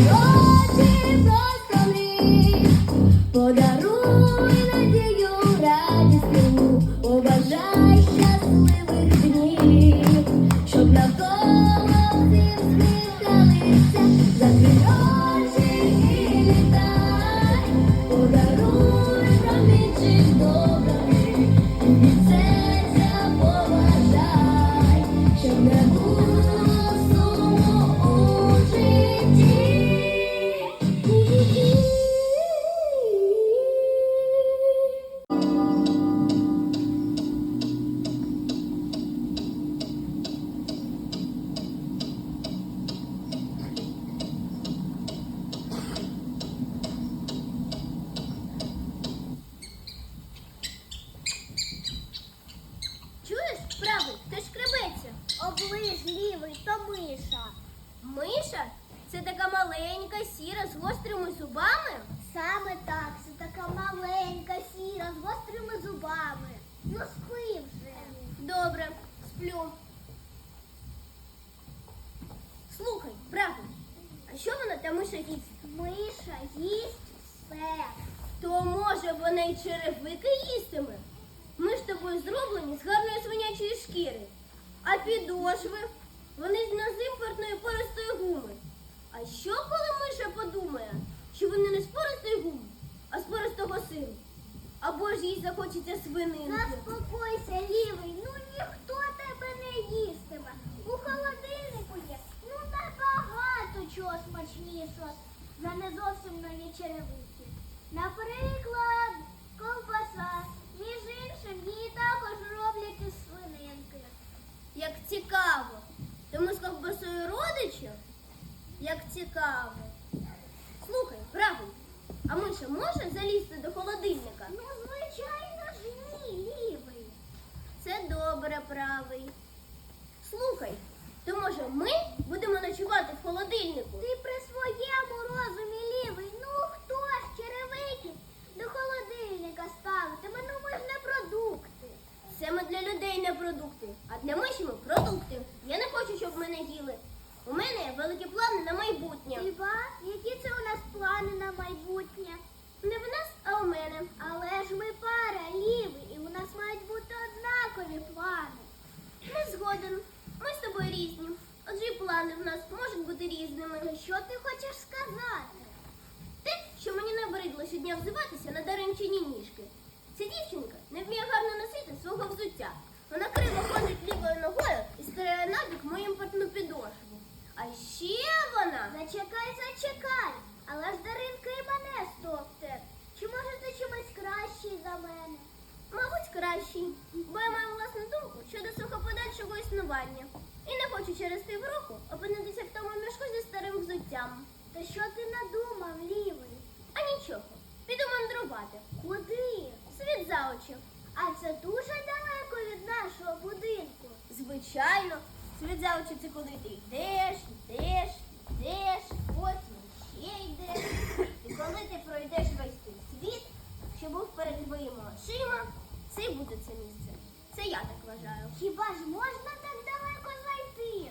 Закрий очі, Оближ лівий, то миша. Миша? Це така маленька, сіра з гострими зубами? Саме так, це така маленька, сіра з гострими зубами. Ну спи вже. Добре, сплю. Слухай, правий, а що вона та миша їсть? Миша їсть все. То може вона й черевики їстиме? Ми ж тобою зроблені з гарної свинячої шкіри. А підошви? Вони з з пористої гуми. А що, коли миша подумає, що вони не з пористої гуми, а з пористого сиру? Або ж їй захочеться свининки. Заспокойся, лівий, ну ніхто тебе не їстиме. У холодильнику є ну набагато чого смачнішого за не зовсім нові черевики. Наприклад, ковбаса. Між іншим, її також роблять із свининки. Як цікаво. То ми з ковбасою родичів? Як цікаво. Слухай, правий, а миша може залізти до холодильника? Ну, звичайно ж ні, лівий. Це добре, правий. Слухай, то може ми будемо ночувати в холодильнику? Ти при своєму розумі лівий. Ну хто ж черевики до холодильника ставитиме? Ну ми ж не продукти. Це ми для людей не продукти, а для миші ми продукти. Я не хочу, щоб мене їли. У мене великі плани на майбутнє. Хіба? Які це у нас плани на майбутнє? Не в нас, а у мене. Але ж ми пара лівий, і у нас мають бути однакові плани. Не згоден. Ми з тобою різні. Отже, і плани в нас можуть бути різними. Що ти хочеш сказати? Те, що мені набридло взиватися на даринчині ніжки. Ця дівчинка не вміє гарно носити свого взуття. Вона криво ходить лівою ногою і стирає набік мою імпортну підошву. А ще вона. Зачекай, зачекай. Але ж Даринка і мене стопте. Чи може ти чимось кращий за мене? Мабуть, кращий, бо я маю власну думку щодо свого подальшого існування. І не хочу через півроку опинитися в тому мішку зі старим взуттям. Та що ти надумав, лівий? А нічого, піду мандрувати. Куди? Світ за очі. А це дуже далеко від нашого будинку. Звичайно, світ за очі це коли ти йдеш, йдеш, йдеш, потім ще йдеш. І коли ти пройдеш весь той світ, що був перед твоїми очима, це й буде це місце. Це я так вважаю. Хіба ж можна так далеко зайти?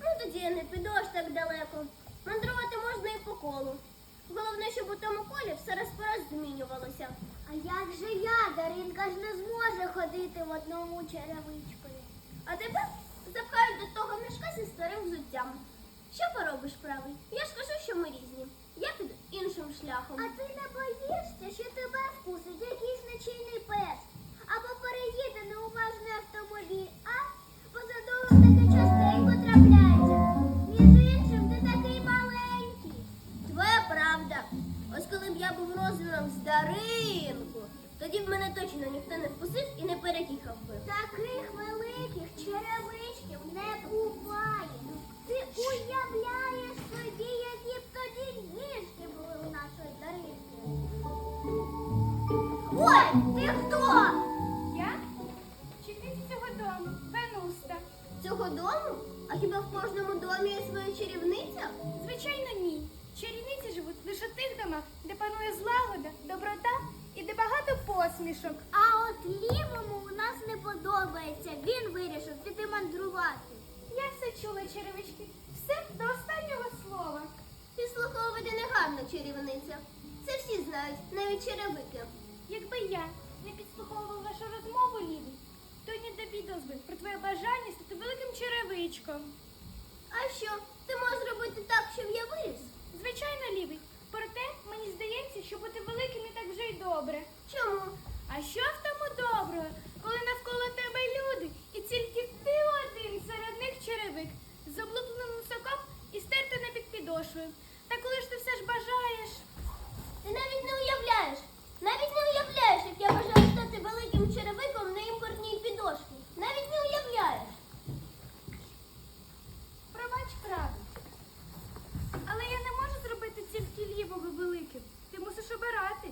Ну тоді я не піду аж так далеко. Мандрувати можна і по колу. Головне, щоб у тому колі все раз по раз змінювалося. А як же я, Даринка ж не зможе ходити в одному черевичкові. А тебе запхають до того мішка зі старим взуттям. Що поробиш, правий? Я ж кажу, що ми різні. Я піду іншим шляхом. А ти не боїшся, що тебе вкусить якийсь нечийний пес? Або переїде неуважний автомобіль, а? Позадовго таке я був розміром з Даринку, тоді б мене точно ніхто не вкусив і не перекіхав би. Таких великих черевичків не буває. Ти уявляєш собі, які б тоді ніжки були у нашої Даринки. Ой, ти хто? Я? Вчительниця цього дому, Венуста. Цього дому? А хіба в кожному домі є своя чарівниця? Звичайно, ні. Чарівниці живуть лише в тих домах, де панує злагода, доброта і де багато посмішок. А от лівому у нас не подобається. Він вирішив піти мандрувати. Я все чула, черевички. Все до останнього слова. Ти слухай гарна чарівниця. Це всі знають, навіть черевики. Якби я не підслуховувала вашу розмову, Лівий, то не довідалась би про твоє бажання стати великим черевичком. А що, ти можеш зробити так, щоб я виріс? Звичайно, Лівий. Проте мені здається, що бути великим не так вже й добре. Чому? А що в тому доброго, коли навколо тебе люди, і тільки ти один серед них черевик, з облупленим носоком і стертина під підошвою. Та коли ж ти все ж бажаєш? Ти навіть не уявляєш. Навіть не уявляєш, як я бажаю стати великим черевиком на імпортній підошві. Навіть не уявляєш. Пробач правду. Але я не можу зробити тільки лівого великим. Ти мусиш обирати.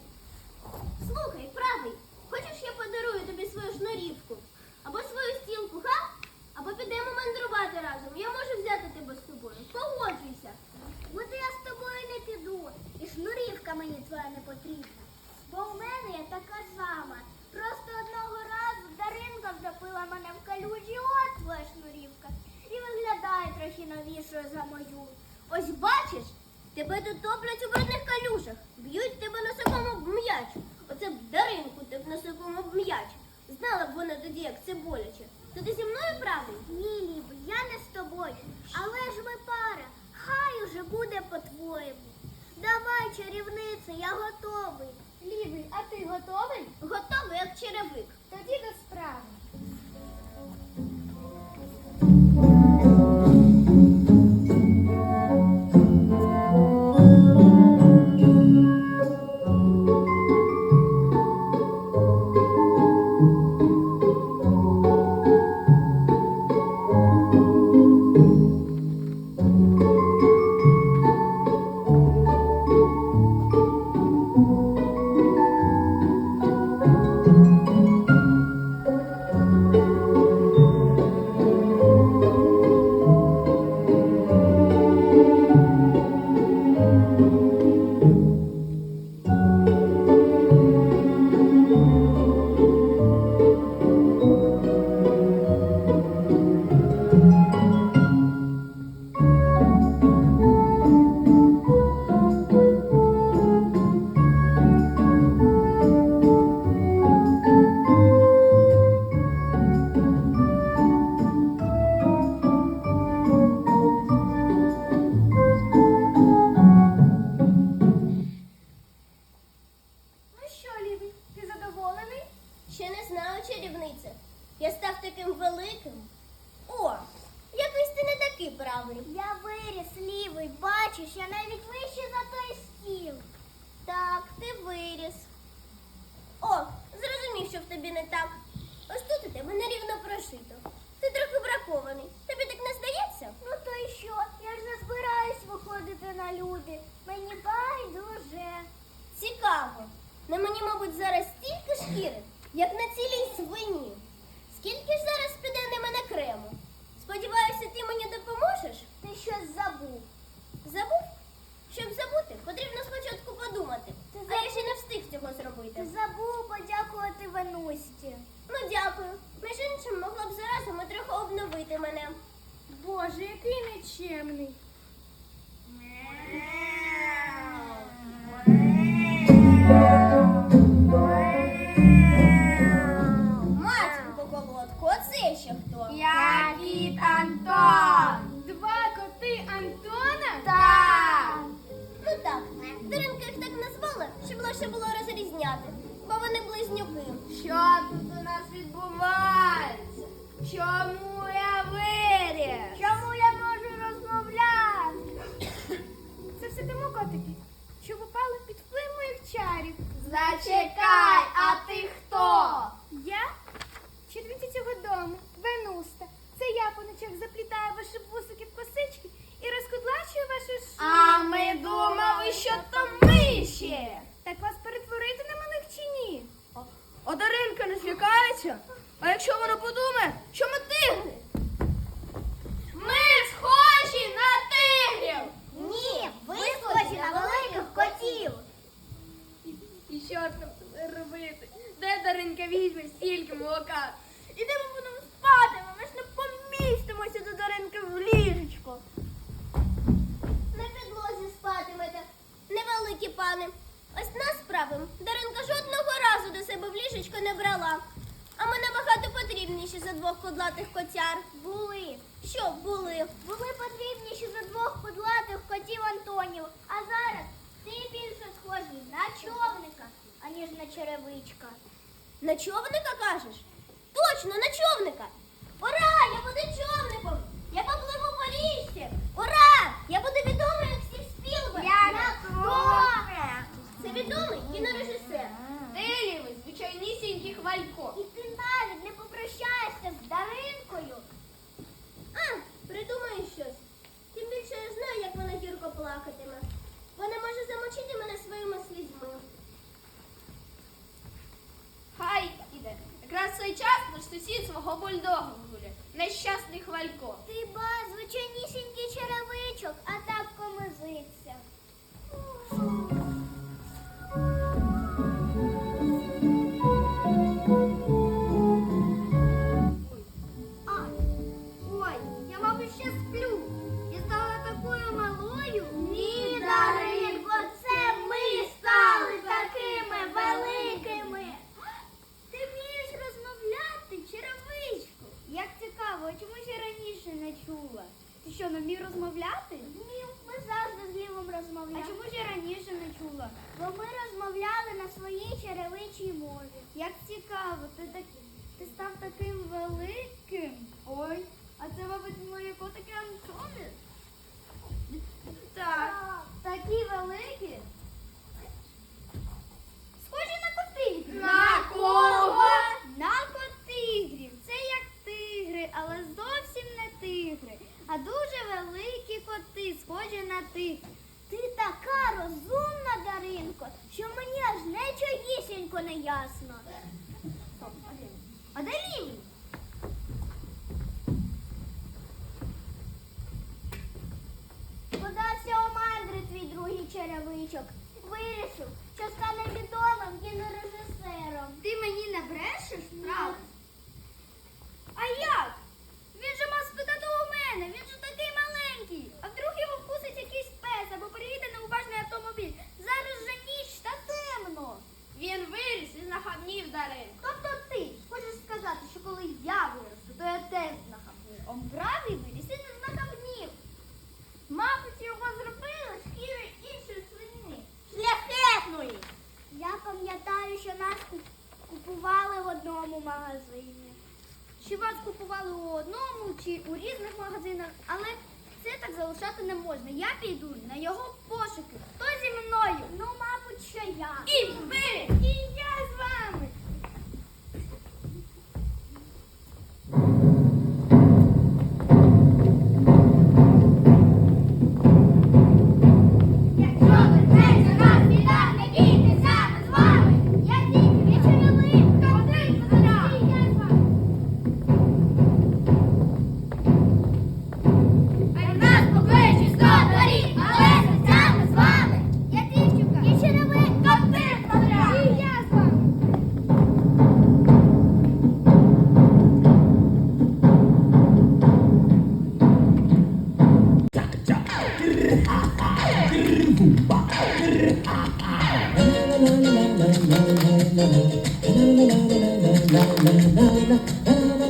Слухай, правий, хочеш я подарую тобі свою шнурівку? Або свою стілку, га? Або підемо мандрувати разом. Я можу взяти тебе з собою. Погоджуйся. От я з тобою не піду. І шнурівка мені твоя не потрібна. Бо в мене є така сама. Просто одного разу Даринка втопила мене в калюжі, от твоя шнурівка. І виглядає трохи новішою за мою. Ось бачиш, тебе тут топлять у брудних калюжах, б'ють тебе носиком об м'яч. Оце б Даринку ти б носиком об м'яч. Знала б вона тоді, як це боляче. То ти зі мною правий? Ні, Ліби, я не з тобою. Але ж ми пара. Хай уже буде по-твоєму. Давай, чарівниця, я готовий. Лівий, а ти готовий? Готовий, як черевик. Тоді до справи. Зараз стільки шкіри, як на цілій свині. Скільки ж зараз піде на мене крему? Сподіваюся, ти мені допоможеш? Ти щось забув. Забув? Щоб забути, потрібно спочатку подумати. Ти А я ще не встиг цього зробити. Ти забув подякувати Венусті. Ну дякую. Між іншим, могла б заразом і трохи обновити мене. Боже, який нечемний. Кіт Антон. Два коти Антона? Так. Ну так, Даринка їх так назвала, щоб легше було розрізняти, бо вони близнюки. Що тут у нас відбувається? Чому я виріс? Чому я можу розмовляти? Це все тому котики, що попали під вплив моїх чарів. Зачекай, а ти хто? мільйонів, а зараз ти більше схожий на човника, аніж на черевичка. На човника кажеш? Точно, на човника. Ура! Я буду човником! навчити мене своїми слізьми. Хай іде. Якраз цей час наш сусід свого бульдога гуляє. Нещасний хвалько. Ти ба, звичайнісінький черевичок, а так комизиться. тоненько не ясно. А де лінь? Подався у мандри твій другий черевичок. Вирішив, що стане відомим і не одному магазині. Чи вас купували у одному, чи у різних магазинах, але це так залишати не можна. Я піду на його пошуки. Хто зі мною? Ну, мабуть, що я. І ви! І я!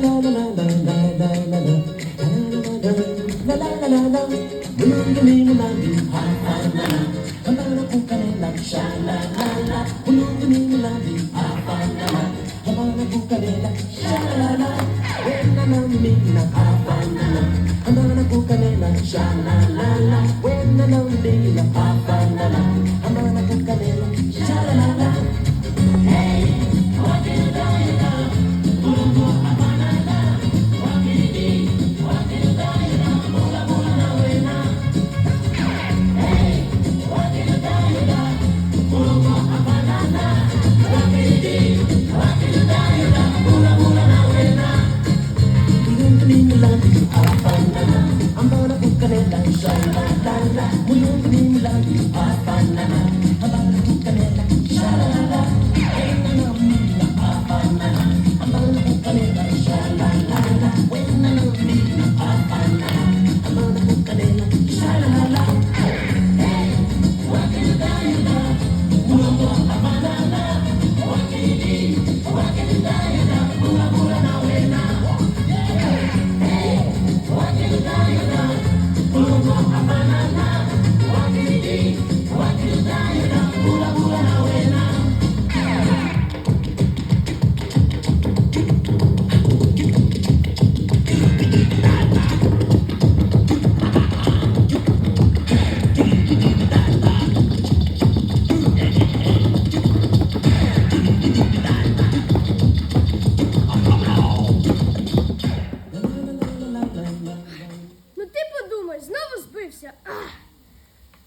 na na na na.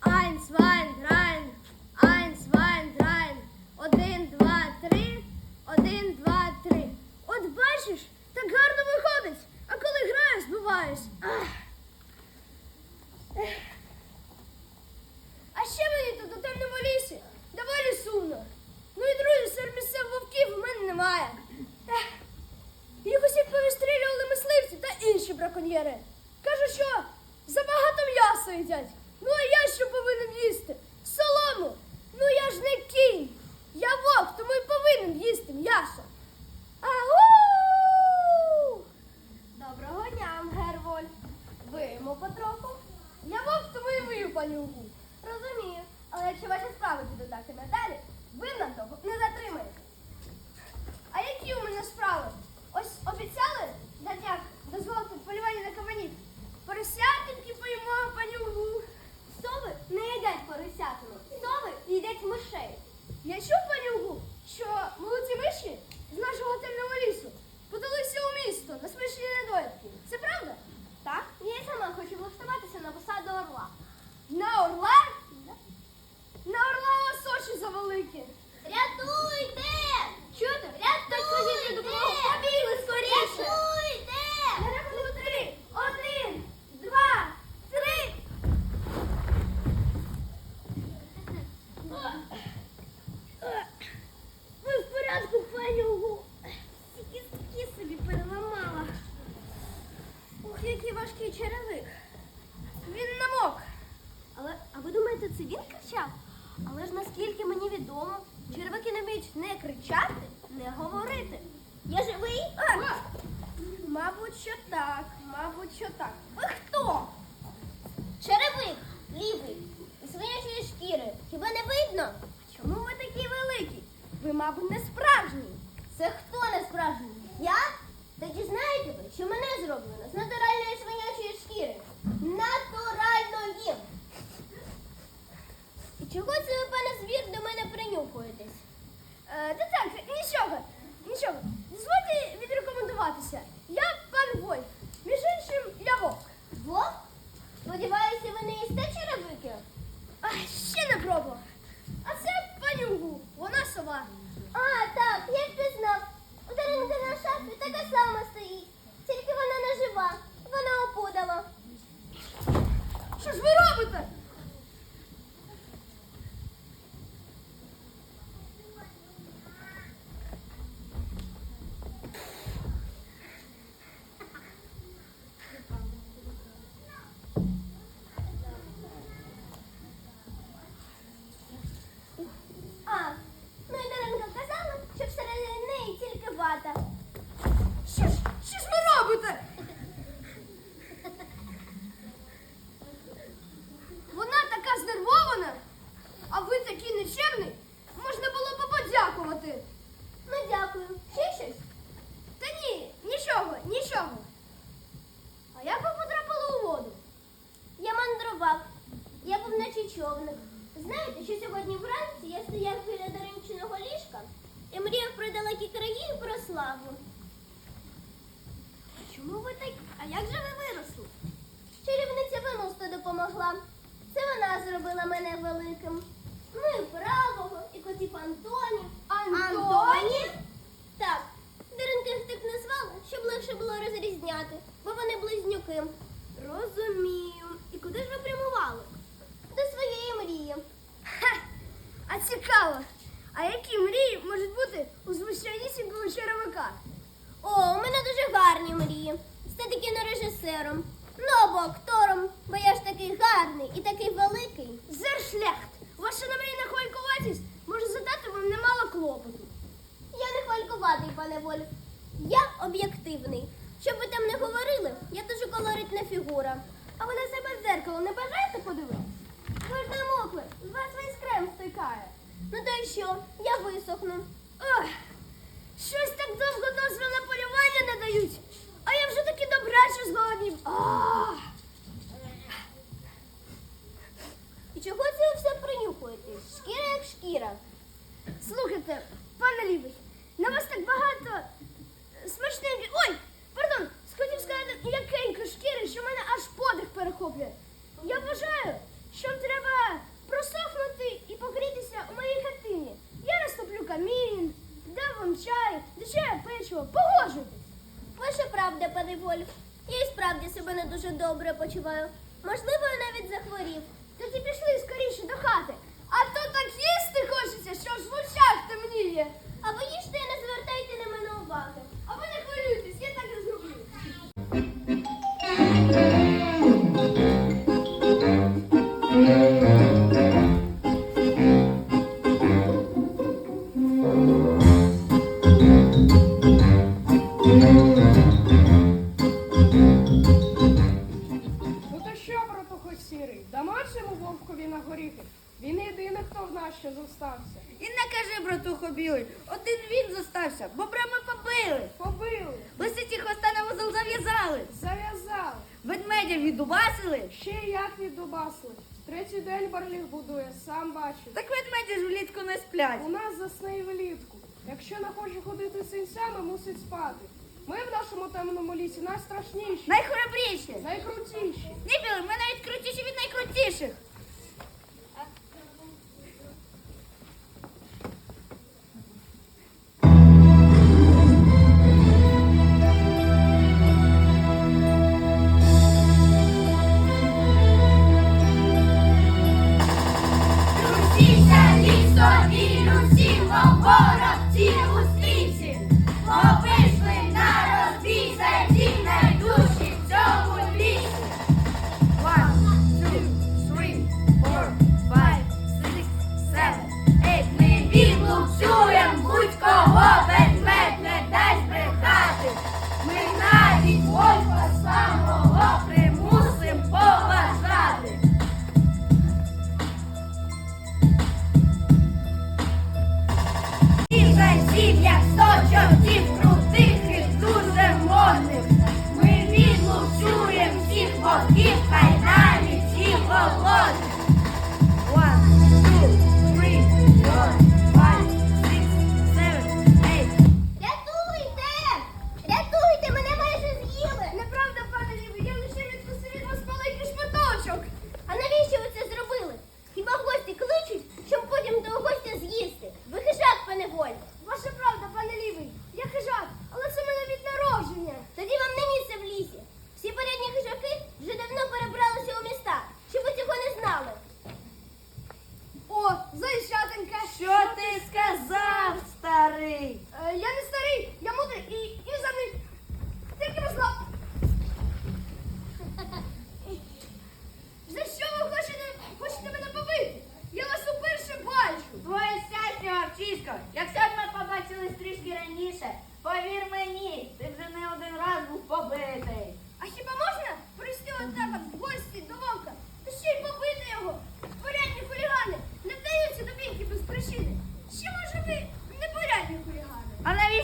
Eins, zwei, rein, eins, zwei, rein. Один, два, три, один, два, три. От бачиш, так гарно виходить, а коли граю, збиваюсь. А ще мені тут у темному лісі доволі сумно. Ну друзі, серед вовків у мене немає. Їх усіх повістрілювали мисливці та інші браконьєри. Кажуть, що забагато м'яса їдять. Ну а я що повинен їсти? Солому. Ну я ж не кінь. Я вовк, тому й повинен їсти м'ясо. Ау! Доброго дня, Герволь. Виємо потроху. Я вовк, тому і вию панюку. Розумію. Але якщо ваші справи підуть так і надалі, ви нам того не затримаєте. А які у мене справи? Ось обіцяли на днях великим. Ну і правого, і котів Антонів. Антонів? Так. Даринка їх так назвала, щоб легше було розрізняти, бо вони близнюки. Розумію. І куди ж ви прямували? До своєї мрії. Ха! А цікаво. А які мрії можуть бути у звичайнісінького черевика? О, у мене дуже гарні мрії. Стати кінорежисером. Або актором, бо я ж такий гарний і такий великий. Зершляхт! Ваша намрійна хвалькуватість може задати вам немало клопоту. Я не хвалькуватий, пане Вольф. Я об'єктивний. Щоб ви там не говорили, я дуже колоритна фігура. А ви на себе в дзеркало не бажаєте подивитися? Ви ж намокли, з вас весь крем стикає. Ну то й що? Я висохну. Ох, щось так довго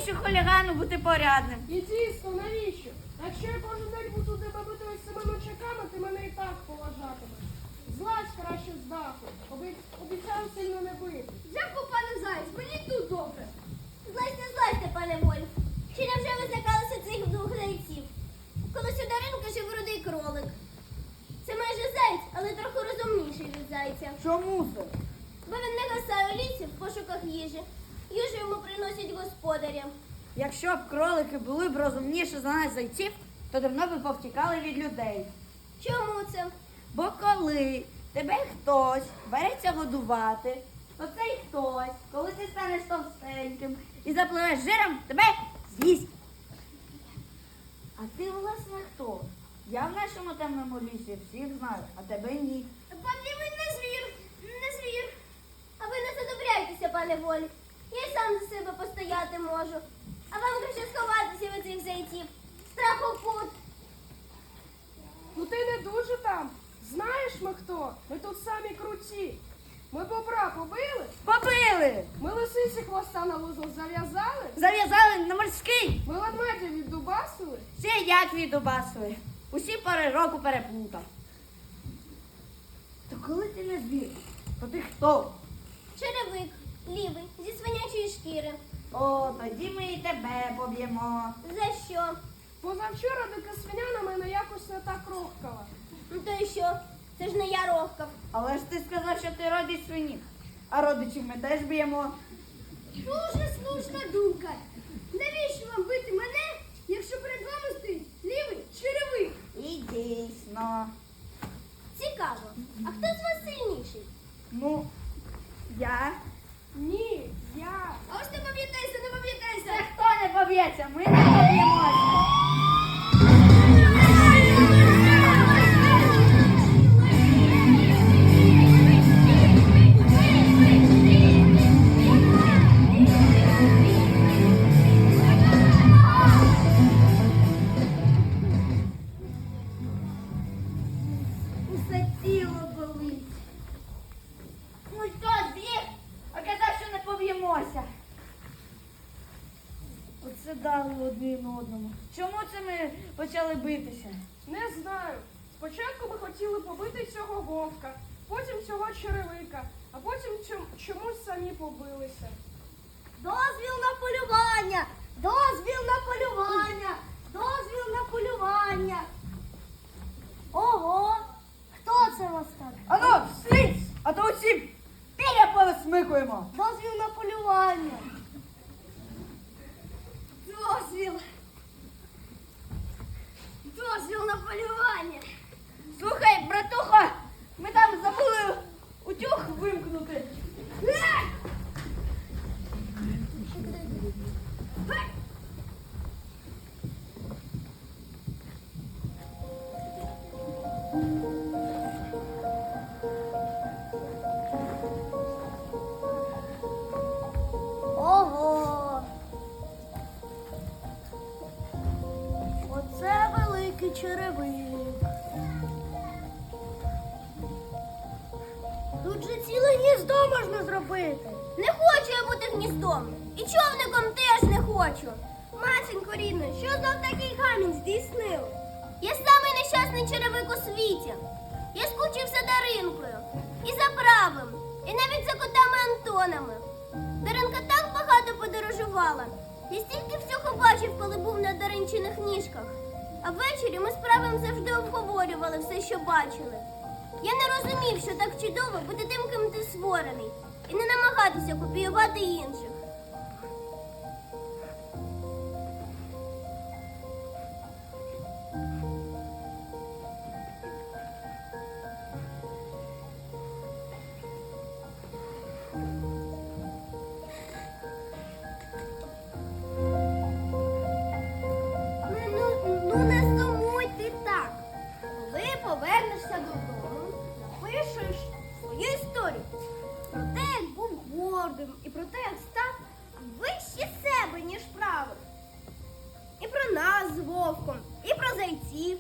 навіщо хулігану бути порядним? І дійсно, навіщо? Якщо я кожен день буду тебе бити ось цими ночаками, ти мене і так поважатимеш. Злазь краще з даху. Оби- Обіцяю сильно не бити. Дякую, пане Заєць, мені тут добре. Злазьте, злазьте, пане Вольф. Чи невже ви злякалися цих двох зайців? Колись у Даринка жив рудий кролик. Це майже заєць, але трохи розумніший від зайця. Чому це? Бо він не гасає у лісі в пошуках їжі. Їжу йому приносять господаря. Якщо б кролики були б розумніші за нас зайців, то давно б повтікали від людей. Чому це? Бо коли тебе хтось береться годувати, то цей хтось, коли ти станеш товстеньким і запливеш жиром, тебе з'їсть. А ти, власне, хто? Я в нашому темному лісі всіх знаю, а тебе ні. Пан Лівий не звір, не звір. А ви не задобряйтеся, пане Вольф. Я й сам за себе постояти можу. А вам краще сховатися від цих зайців. Страхопут. Ну ти не дуже там. Знаєш ми хто? Ми тут самі круті. Ми бобра побили, Побили! ми лисиці хвоста на вузол зав'язали, Зав'язали на морський. ми ведмедя віддубасили. Ще як відубасили. Усі пори року переплутав. То коли ти не звір, то ти хто? Черевик, лівий, зі свинячої шкіри. О, тоді ми і тебе поб'ємо. За що? Позавчора дика свиня на мене якось не так рохкала. Ну то і що? Це ж не я рохкав. Але ж ти сказав, що ти родич свині. А родичів ми теж б'ємо. Дуже слушна думка. Навіщо вам бити мене, якщо перед вами стоїть Лівий черевик. І дійсно. Цікаво. А хто з вас сильніший? Ну, я. Ні, я. А ось не пам'ятайся, не Це пам'ятайся. хто не поб'ється? Ми не поб'ємося. Чому почали битися? Не знаю. Спочатку ми хотіли побити цього вовка, потім цього черевика, а потім чомусь самі побилися. Дозвіл на полювання! Дозвіл на полювання! Дозвіл на полювання! Ого! Хто це вас так? Ану, слізь! А то усі піря повисмикуємо. Дозвіл на полювання! Дозвіл. Дозвіл на полювання. Слухай, братуха, ми там забули утюг вимкнути. Можна зробити. Не хочу я бути гніздом. І човником теж не хочу. Матінко рідна, що знов такий камінь здійснив? Я самий нещасний черевик у світі. Я скучився Даринкою. І за правим, і навіть за котами Антонами. Даринка так багато подорожувала. Я стільки всього бачив, коли був на Даринчиних ніжках. А ввечері ми з правим завжди обговорювали все, що бачили. Я не розумів, що так чудово бути тим, ким ти створений, і не намагатися копіювати інших. Ну, ну, ну повернешся додому, напишеш свою історію про те, як був гордим, і про те, як став вище себе, ніж правий. І про нас з вовком, і про зайців.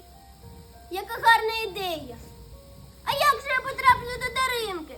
Яка гарна ідея. А як же я потраплю до Даринки?